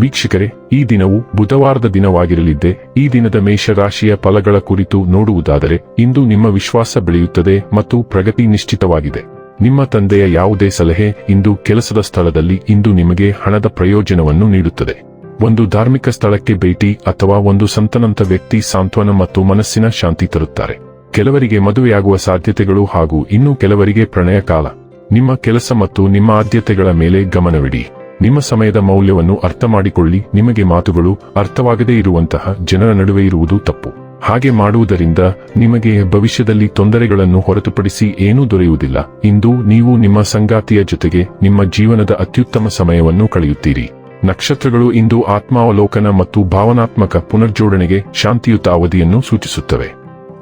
ವೀಕ್ಷಕರೇ, ಈ ದಿನವು ಬುಧವಾರದ ದಿನವಾಗಿರಲಿದ್ದೆ, ಈ ದಿನದ ಮೇಷರಾಶಿಯ ಫಲಗಳ ಕುರಿತು ನೋಡುವುದಾದರೆ, ಇಂದು ನಿಮ್ಮ ವಿಶ್ವಾಸ ಬೆಳೆಯುತ್ತದೆ ಮತ್ತು ಪ್ರಗತಿ ನಿಶ್ಚಿತವಾಗಿದೆ. ನಿಮ್ಮ ತಂದೆಯ ಯಾವುದೇ ಸಲಹೆ ಇಂದು ಕೆಲಸದ ಸ್ಥಳದಲ್ಲಿ ಇಂದು ನಿಮಗೆ ಹಣದ ಪ್ರಯೋಜನವನ್ನು ನೀಡುತ್ತದೆ. ಒಂದು ಧಾರ್ಮಿಕ ಸ್ಥಳಕ್ಕೆ ಭೇಟಿ ಅಥವಾ ಒಂದು ಸಂತನಂತ ವ್ಯಕ್ತಿ ಸಾಂತ್ವನ ಮತ್ತು ಮನಸ್ಸಿನ ಶಾಂತಿ ತರುತ್ತಾರೆ. ಕೆಲವರಿಗೆ ಮದುವೆಯಾಗುವ ಸಾಧ್ಯತೆಗಳು ಹಾಗೂ ಇನ್ನು ಕೆಲವರಿಗೆ ಪ್ರಣಯ ಕಾಲ ನಿಮ್ಮ ಕೆಲಸ ಮತ್ತು ನಿಮ್ಮ ಆದ್ಯತೆಗಳ ಮೇಲೆ ಗಮನವಿಡಿ. ನಿಮ್ಮ ಸಮಯದ ಮೌಲ್ಯವನ್ನು ಅರ್ಥ ಮಾಡಿಕೊಳ್ಳಿ ನಿಮಗೆ ಮಾತುಗಳು ಅರ್ಥವಾಗದೇ ಇರುವಂತಹ ಜನರ ನಡುವೆ ಇರುವುದು ತಪ್ಪು. ಹಾಗೆ ಮಾಡುವುದರಿಂದ ನಿಮಗೆ ಭವಿಷ್ಯದಲ್ಲಿ ತೊಂದರೆಗಳನ್ನು ಹೊರತುಪಡಿಸಿ ಏನೂ ದೊರೆಯುವುದಿಲ್ಲ. ಇಂದು ನೀವು ನಿಮ್ಮ ಸಂಗಾತಿಯ ಜೊತೆಗೆ ನಿಮ್ಮ ಜೀವನದ ಅತ್ಯುತ್ತಮ ಸಮಯವನ್ನು ಕಳೆಯುತ್ತೀರಿ. ನಕ್ಷತ್ರಗಳು ಇಂದು ಆತ್ಮಾವಲೋಕನ ಮತ್ತು ಭಾವನಾತ್ಮಕ ಪುನರ್ಜೋಡಣೆಗೆ ಶಾಂತಿಯುತ ಅವಧಿಯನ್ನು ಸೂಚಿಸುತ್ತವೆ.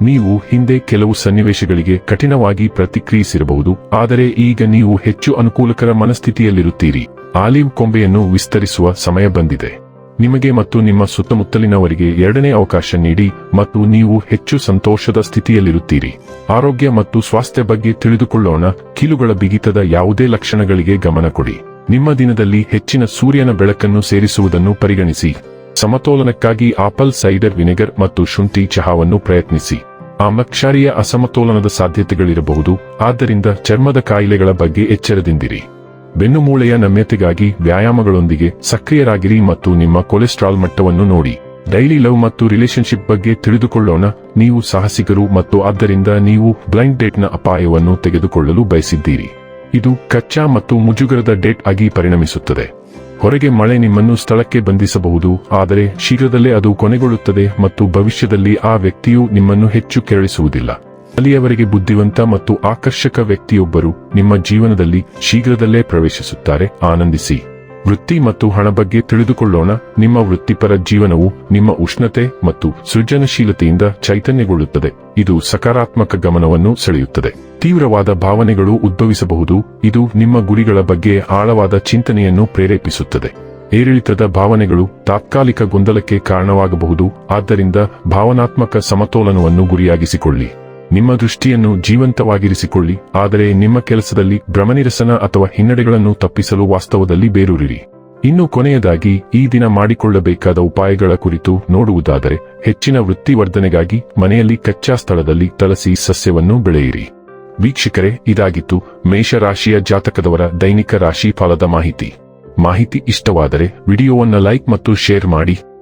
ನೀವು ಹಿಂದೆ ಕೆಲವು ಸನ್ನಿವೇಶಗಳಿಗೆ ಕಠಿಣವಾಗಿ ಪ್ರತಿಕ್ರಿಯಿಸಿರಬಹುದು, ಆದರೆ ಈಗ ನೀವು ಹೆಚ್ಚು ಅನುಕೂಲಕರ ಮನಸ್ಥಿತಿಯಲ್ಲಿರುತ್ತೀರಿ. ಆಲಿವ್ ಕೊಂಬೆಯನ್ನು ವಿಸ್ತರಿಸುವ ಸಮಯ ಬಂದಿದೆ. ನಿಮಗೆ ಮತ್ತು ನಿಮ್ಮ ಸುತ್ತಮುತ್ತಲಿನವರಿಗೆ ಎರಡನೇ ಅವಕಾಶ ನೀಡಿ ಮತ್ತು ನೀವು ಹೆಚ್ಚು ಸಂತೋಷದ ಸ್ಥಿತಿಯಲ್ಲಿರುತ್ತೀರಿ. ಆರೋಗ್ಯ ಮತ್ತು ಸ್ವಾಸ್ಥ್ಯ ಬಗ್ಗೆ ತಿಳಿದುಕೊಳ್ಳೋಣ. ಕೀಲುಗಳ ಬಿಗಿತದ ಯಾವುದೇ ಲಕ್ಷಣಗಳಿಗೆ ಗಮನ ಕೊಡಿ. ನಿಮ್ಮ ದಿನದಲ್ಲಿ ಹೆಚ್ಚಿನ ಸೂರ್ಯನ ಬೆಳಕನ್ನು ಸೇರಿಸುವುದನ್ನು ಪರಿಗಣಿಸಿ. ಸಮತೋಲನಕ್ಕಾಗಿ ಆಪಲ್ ಸೈಡರ್ ವಿನೆಗರ್ ಮತ್ತು ಶುಂಠಿ ಚಹಾವನ್ನು ಪ್ರಯತ್ನಿಸಿ. ಆಮಕ್ಷಾರಿಯ ಅಸಮತೋಲನದ ಸಾಧ್ಯತೆಗಳಿರಬಹುದು. ಆದ್ದರಿಂದ ಚರ್ಮದ ಕಾಯಿಲೆಗಳ ಬಗ್ಗೆ ಎಚ್ಚರದಿಂದಿರಿ. ಬೆನ್ನುಮೂಳೆಯ ನಮ್ಯತೆಗಾಗಿ ವ್ಯಾಯಾಮಗಳೊಂದಿಗೆ ಸಕ್ರಿಯರಾಗಿರಿ ಮತ್ತು ನಿಮ್ಮ ಕೊಲೆಸ್ಟ್ರಾಲ್ ಮಟ್ಟವನ್ನು ನೋಡಿ. ಡೈಲಿ ಲವ್ ಮತ್ತು ರಿಲೇಶನ್ಶಿಪ್ ಬಗ್ಗೆ ತಿಳಿದುಕೊಳ್ಳೋಣ. ನೀವು ಸಾಹಸಿಗರು ಮತ್ತು ಆದ್ದರಿಂದ ನೀವು ಬ್ಲೈಂಡ್ ಡೇಟ್ನ ಅಪಾಯವನ್ನು ತೆಗೆದುಕೊಳ್ಳಲು ಬಯಸಿದ್ದೀರಿ. ಇದು ಕಚ್ಚಾ ಮತ್ತು ಮುಜುಗರದ ಡೇಟ್ ಆಗಿ ಪರಿಣಮಿಸುತ್ತದೆ. ಹೊರಗೆ ಮಳೆ ನಿಮ್ಮನ್ನು ಸ್ಥಳಕ್ಕೆ ಬಂಧಿಸಬಹುದು, ಆದರೆ ಶೀಘ್ರದಲ್ಲೇ ಅದು ಕೊನೆಗೊಳ್ಳುತ್ತದೆ ಮತ್ತು ಭವಿಷ್ಯದಲ್ಲಿ ಆ ವ್ಯಕ್ತಿಯು ನಿಮ್ಮನ್ನು ಹೆಚ್ಚು ಕೆರಳಿಸುವುದಿಲ್ಲ. ಅಲ್ಲಿಯವರೆಗೆ ಬುದ್ಧಿವಂತ ಮತ್ತು ಆಕರ್ಷಕ ವ್ಯಕ್ತಿಯೊಬ್ಬರು ನಿಮ್ಮ ಜೀವನದಲ್ಲಿ ಶೀಘ್ರದಲ್ಲೇ ಪ್ರವೇಶಿಸುತ್ತಾರೆ. ಆನಂದಿಸಿ. ವೃತ್ತಿ ಮತ್ತು ಹಣ ಬಗ್ಗೆ ತಿಳಿದುಕೊಳ್ಳೋಣ. ನಿಮ್ಮ ವೃತ್ತಿಪರ ಜೀವನವು ನಿಮ್ಮ ಉಷ್ಣತೆ ಮತ್ತು ಸೃಜನಶೀಲತೆಯಿಂದ ಚೈತನ್ಯಗೊಳ್ಳುತ್ತದೆ. ಇದು ಸಕಾರಾತ್ಮಕ ಗಮನವನ್ನು ಸೆಳೆಯುತ್ತದೆ. ತೀವ್ರವಾದ ಭಾವನೆಗಳು ಉದ್ಭವಿಸಬಹುದು. ಇದು ನಿಮ್ಮ ಗುರಿಗಳ ಬಗ್ಗೆ ಆಳವಾದ ಚಿಂತನೆಯನ್ನು ಪ್ರೇರೇಪಿಸುತ್ತದೆ. ಏರಿಳಿತದ ಭಾವನೆಗಳು ತಾತ್ಕಾಲಿಕ ಗೊಂದಲಕ್ಕೆ ಕಾರಣವಾಗಬಹುದು. ಆದ್ದರಿಂದ ಭಾವನಾತ್ಮಕ ಸಮತೋಲನವನ್ನು ಗುರಿಯಾಗಿಸಿಕೊಳ್ಳಿ. ನಿಮ್ಮ ದೃಷ್ಟಿಯನ್ನು ಜೀವಂತವಾಗಿರಿಸಿಕೊಳ್ಳಿ, ಆದರೆ ನಿಮ್ಮ ಕೆಲಸದಲ್ಲಿ ಭ್ರಮನಿರಸನ ಅಥವಾ ಹಿನ್ನಡೆಗಳನ್ನು ತಪ್ಪಿಸಲು ವಾಸ್ತವದಲ್ಲಿ ಬೇರೂರಿರಿ. ಇನ್ನು ಕೊನೆಯದಾಗಿ, ಈ ದಿನ ಮಾಡಿಕೊಳ್ಳಬೇಕಾದ ಉಪಾಯಗಳ ಕುರಿತು ನೋಡುವುದಾದರೆ, ಹೆಚ್ಚಿನ ವೃತ್ತಿವರ್ಧನೆಗಾಗಿ ಮನೆಯಲ್ಲಿ ಕಚ್ಚಾ ಸ್ಥಳದಲ್ಲಿ ತಲಸಿ ಸಸ್ಯವನ್ನು ಬೆಳೆಯಿರಿ. ವೀಕ್ಷಕರೇ, ಇದಾಗಿತ್ತು ಮೇಷರಾಶಿಯ ಜಾತಕದವರ ದೈನಿಕ ರಾಶಿ ಫಲದ ಮಾಹಿತಿ. ಮಾಹಿತಿ ಇಷ್ಟವಾದರೆ ವಿಡಿಯೋವನ್ನ ಲೈಕ್ ಮತ್ತು ಶೇರ್ ಮಾಡಿ.